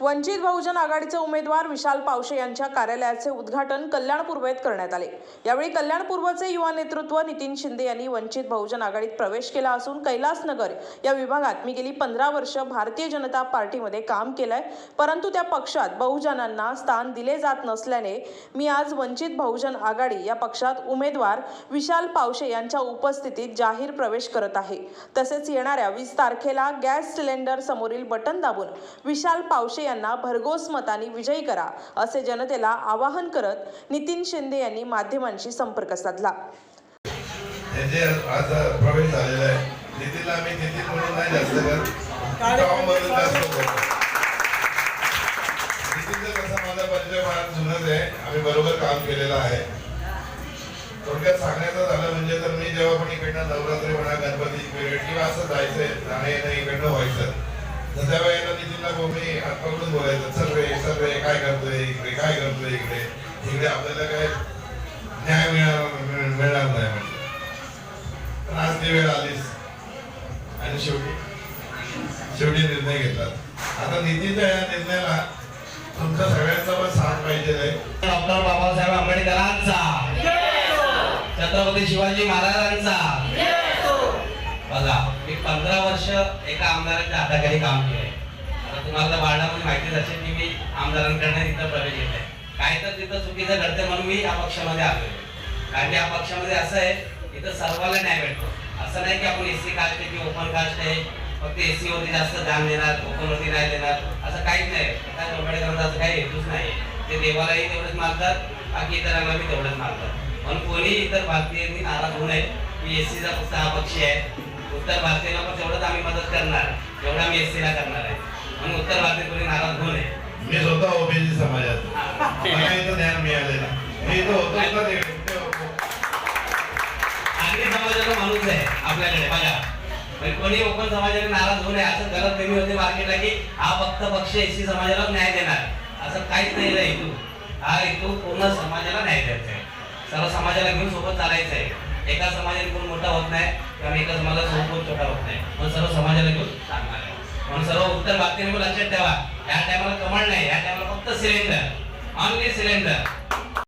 वंचित बहुजन आघाडीचे उमेदवार विशाल पावशे यांच्या कार्यालयाचे उद्घाटन कल्याण पूर्वेत करण्यात आले. यावेळी कल्याण पूर्वचे युवा नेतृत्व नितीन शिंदे यांनी वंचित बहुजन आघाडीत प्रवेश केला असून कैलासनगर या विभागात मी गेली पंधरा वर्ष भारतीय जनता पार्टीमध्ये काम केलंय. परंतु त्या पक्षात बहुजनांना स्थान दिले जात नसल्याने मी आज वंचित बहुजन आघाडी या पक्षात उमेदवार विशाल पावशे यांच्या उपस्थितीत जाहीर प्रवेश करत आहे. तसेच येणाऱ्या वीस तारखेला गॅस सिलेंडर समोरील बटन दाबून विशाल पावशे यांना भरघोस मताने विजयी करा असे जनतेला आवाहन करत नितीन शिंदे यांनी माध्यमांशी संपर्क साधला. प्रवेश झालेला आहे. नितीनला आम्ही नितीन म्हणून नाही जास्त टॉम म्हणून जास्त करतो माझा परिचय फार जुनच आहे. आम्ही बरोबर काम केलेलं आहे. थोडक्यात सांगायचं झालं म्हणजे तर मी जेव्हा पण इकडनं नवरात्री म्हणा गणपती पिरियड किंवा असं जायचंय जाणं येणं इकडनं व्हायचं. तर त्यावेळेला हात पकडून बोलायचं. चल रे काय करतोय इकडे काय करतोय इकडे? इकडे आपल्याला काय न्याय मिळणार मिळणार नाही म्हणजे पण आज ती वेळ आलीच. आणि शेवटी शेवटी निर्णय घेतला. आता नितीच्या या निर्णयाला तुमचा सगळ्यांचा पण साथ पाहिजे आहे. डॉक्टर बाबासाहेब आंबेडकरांचा. छत्रपती शिवाजी महाराजांचा. बघा मी पंधरा वर्ष एका आमदाराच्या हाताखाली काम केलंय. आता तुम्हाला तर बाळामध्ये माहितीच असेल की मी आमदारांकडनं तिथं प्रवेश घेतलाय. काय तर तिथं चुकीचं घडतंय म्हणून मी या पक्षामध्ये आलोय. कारण की या पक्षामध्ये असं आहे इथं सर्वाला न्याय भेटतो. असं नाही की आपण एससी कास्ट आहे की ओपन कास्ट आहे फक्त एससी वरती जास्त ध्यान देणार ओपनवरती नाही देणार असं काहीच नाही. प्रकाश आंबेडकरांचा असं काही हेतूच नाही ते देवालाही तेवढंच मानतात बाकी इतरांना मी तेवढंच मानतात. म्हणून कोणी इतर भारतीयांनी नाराज होऊ नये की एससीचा फक्त हा पक्ष आहे. उत्तर भारतीयांना पण तेवढंच आम्ही मदत करणार. जेवढं आम्ही एससीला करणार आहे. म्हणून उत्तर भारतीय कोणी नाराज होऊ नये. मी स्वतः ओबीसी समाजात. मला इथं ज्ञान मिळालेलं मी इथं होतो ना तिकडे आगरी समाजाचा माणूस आहे आपल्याकडे बघा. म्हणजे कोणी ओपन समाजाने नाराज होऊ नये असं गलत फहमी होते मार्केटला की हा फक्त पक्ष एससी समाजाला न्याय देणार. असं काहीच नाही रे हेतू हा हेतू पूर्ण समाजाला न्याय द्यायचा आहे. सर्व समाजाला घेऊन सोबत चालायचं आहे. एका समाजाने कोण मोठा होत नाही किंवा एका समाजाला कोण छोटा होत नाही. पण सर्व समाजाला घेऊन चालणार आहे. म्हणून सर्व उत्तर बाबतीने लक्षात ठेवा या टायमाला कमळ नाही या टायमाला फक्त सिलेंडर ऑनली सिलेंडर